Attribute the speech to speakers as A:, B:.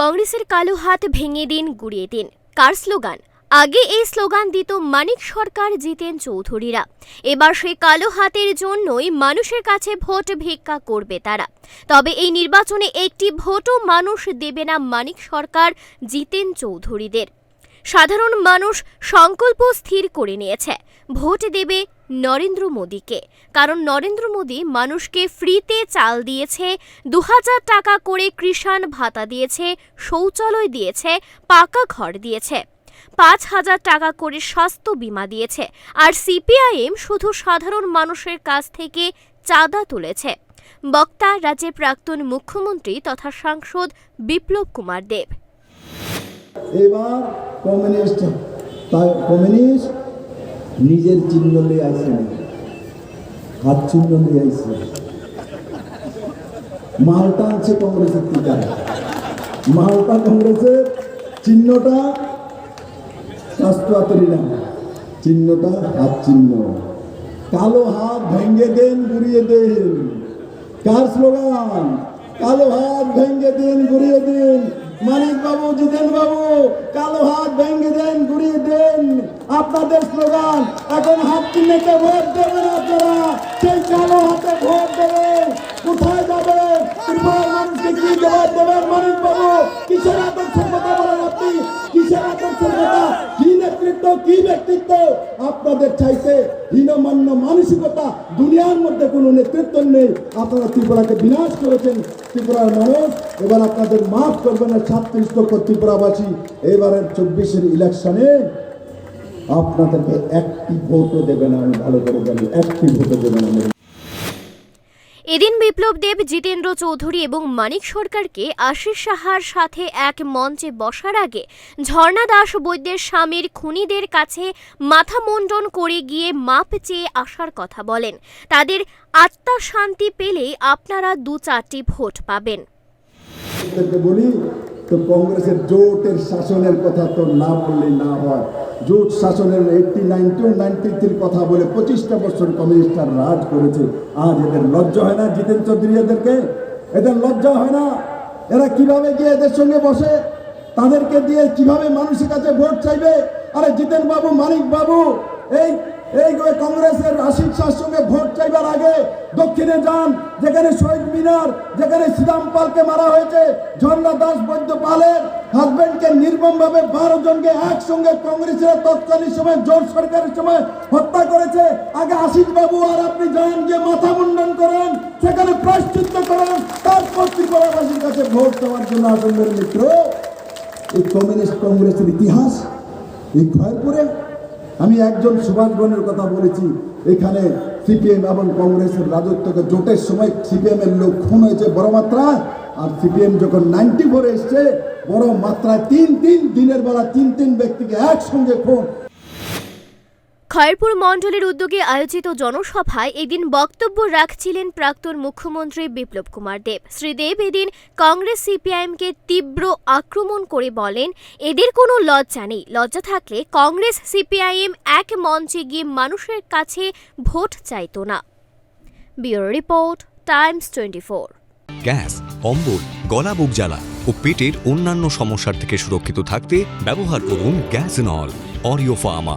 A: কংগ্রেসের কালো হাত ভেঙে দিন, গুড়িয়ে দিন। কার স্লোগান? আগে এই স্লোগান দিত মানিক সরকার, জিতেন চৌধুরীরা। এবার সেই কালো হাতের জন্যই মানুষের কাছে ভোট ভিক্ষা করবে তারা। তবে এই নির্বাচনে একটি ভোটও মানুষ দেবে না মানিক সরকার, জিতেন চৌধুরীদের। সাধারণ মানুষ সংকল্প স্থির করে নিয়েছে। ভোট দেবে নরেন্দ্র মোদীকে। কারণ নরেন্দ্র মোদী মানুষকে ফ্রিতে চাল দিয়েছে দু হাজার টাকা করে কৃষাণ ভাতা দিয়েছে, শৌচালয় দিয়েছে, পাকা ঘর দিয়েছে। পাঁচ হাজার টাকা করে স্বাস্থ্য বীমা দিয়েছে। আর সিপিআইএম শুধু সাধারণ মানুষের কাছ থেকে চাঁদা তুলেছে। বক্তা রাজ্যের প্রাক্তন মুখ্যমন্ত্রী তথা সাংসদ বিপ্লব কুমার দেব।
B: এবার কমিউনিস্ট কমিউনিস্ট নিজের চিহ্ন আসছে না। হাত চিহ্ন নিয়ে আসছে মালটা আছে কংগ্রেসের টিকা। মালটা কংগ্রেসের চিহ্নটা স্বাস্থ্য না চিহ্নটা হাত চিহ্ন। কালো হাত ভেঙ্গে দেন গুড়িয়ে দেন। কার স্লোগান? কালো হাত ভেঙ্গে দেন গুড়িয়ে দিন। মানিক বাবু জিতেন বাবু কালো হাত ভেঙে দেন, ঘুরিয়ে দেন। আপনাদের স্লোগান, এখন হাত চিহ্নকে ভোট দেবেন আপনারা? সেই কালো হাতে ভোট দেবেন। কোথায় যাবেন? মানিক বাবু কিসের আদর্শের কথা বলেন আপনি? কিসের আদর্শের কথা? কি নেতৃত্ব কি ব্যক্তিত্ব? আপনাদের চাইতে হীনমান্য মানসিকতা দুনিয়ার মধ্যে কোনো নেতৃত্ব নেই। আপনারা ত্রিপুরাকে বিনাশ করেছেন, ত্রিপুরার মানুষ। এবার আপনাদের মাফ করবেন ছাত্রিশ লক্ষ ত্রিপুরাবাসী। এবারের চব্বিশের ইলেকশনে আপনাদেরকে একটি ভোটও দেবেন আমি ভালো করে জানি, একটি ভোটও দেবেন না।
A: এদিন বিপ্লব দেব জিতেন্দ্র চৌধুরী এবং মানিক সরকারকে আশিস সাহার সাথে এক মঞ্চে বসার আগে ঝর্ণা দাস বৈদ্যের স্বামীর খুনিদের কাছে মাথা মুন্ডন করে গিয়ে মাপ চেয়ে আসার কথা বলেন। তাদের আত্মা শান্তি পেলেই আপনারা দু চারটি ভোট পাবেন।
B: কংগ্রেসের জোটের শাসনের কথা তো না না হয়। জোট শাসনের এইটটি নাইন টু নাইনটি কথা বলে পঁচিশটা বছর কমিউনিস্টার রাজ করেছে। আজ এদের লজ্জা হয় না, জিতেন চৌধুরী এদেরকে? এদের লজ্জা হয় না? এরা কীভাবে গিয়ে এদের সঙ্গে বসে? তাদেরকে দিয়ে কীভাবে মানুষের কাছে ভোট চাইবে? আরে জিতেন বাবু মানিক বাবু এই এই কংগ্রেসের আশিক শাহর সঙ্গে ভোট চাইবার আগে দক্ষিণে যান, যেখানে শহীদ মিনার, যেখানে শ্রীরাম পালকে মারা হয়েছে, ঝর্ণা দাস বৈদ্য পালের হাজবেন্ডকে নির্মমভাবে বারো জনকে একসঙ্গে কংগ্রেসের তৎকালীন সময় জোট সরকারের সময় হত্যা করেছে। আগে আশিস বাবু আর আপনি যান যে মাথা মুন্ডন করেন, সেখানে প্রায়শ্চিত্ত করেন, তারপর ত্রিপুরাবাসীর কাছে ভোট দেওয়ার জন্য আসুন মেরে মিত্র। এই কমিউনিস্ট কংগ্রেসের ইতিহাস, এই খয়রপুরে আমি একজন সুভাষ বনের কথা বলেছি। এখানে সিপিএম এবং কংগ্রেসের রাজত্বকে জোটের সময় সিপিএম এর লোক খুন হয়েছে বড় মাত্রা আর সিপিএম যখন নাইনটি ফোরে এসছে, বড় মাত্রায় তিন তিন, দিনের বেলা তিন তিন ব্যক্তিকে একসঙ্গে খুন।
A: খয়েরপুর মণ্ডলের উদ্যোগে আয়োজিত জনসভায় এদিন বক্তব্য রাখছিলেন প্রাক্তন মুখ্যমন্ত্রী বিপ্লব কুমার দেব। শ্রীদেব এদিন কংগ্রেস সিপিআইএমকে তীব্র আক্রমণ করে বলেন, এদের কোনো লজ্জা নেই। লজ্জা থাকলে কংগ্রেস সিপিআইএম এক মঞ্চে গিয়ে মানুষের কাছে ভোট চাইতো না। Bureau report, Times twenty four
C: gas, অম্বল, গলা বুক জ্বালা ও পেটের অন্যান্য সমস্যার থেকে সুরক্ষিত থাকতে ব্যবহার করুন গ্যাস নল, অরিও ফার্মা।